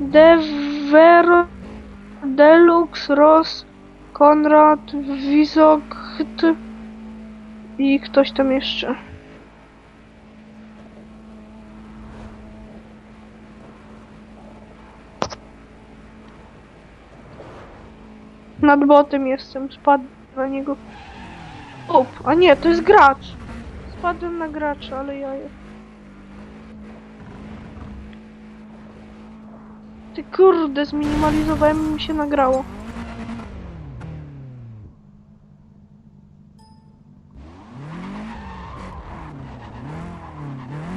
Devero, Deluxe, Ross, Konrad, Wizogt i ktoś tam jeszcze. Nad botem jestem, spadł na niego. Up, a nie, to jest gracz. Spadłem na gracza, ale ja Ty kurde, zminimalizowałem mi się nagrało.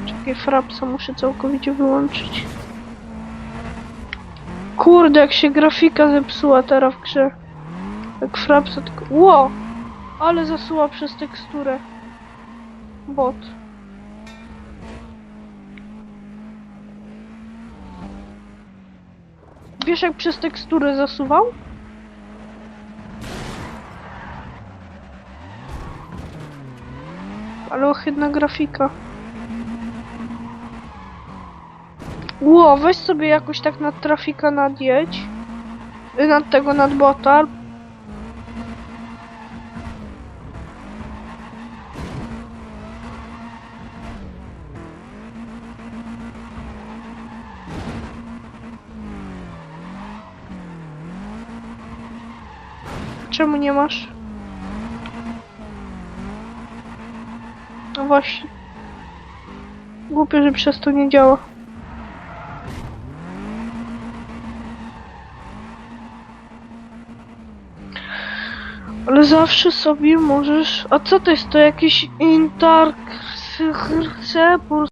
Czekaj, frapsa muszę całkowicie wyłączyć. Kurde, jak się grafika zepsuła teraz w grze. Jak frapsa tylko... Ło! Ale zasuła przez teksturę. Bot. Wiesz jak przez teksturę zasuwał? Ale ohydna grafika. Ło, weź sobie jakoś tak nad trafika nadjedź. Y, Nad tego, nad bota. Czemu nie masz? No właśnie. Głupio, że przez to nie działa. Ale zawsze sobie możesz... A co to jest? To jakiś Intark...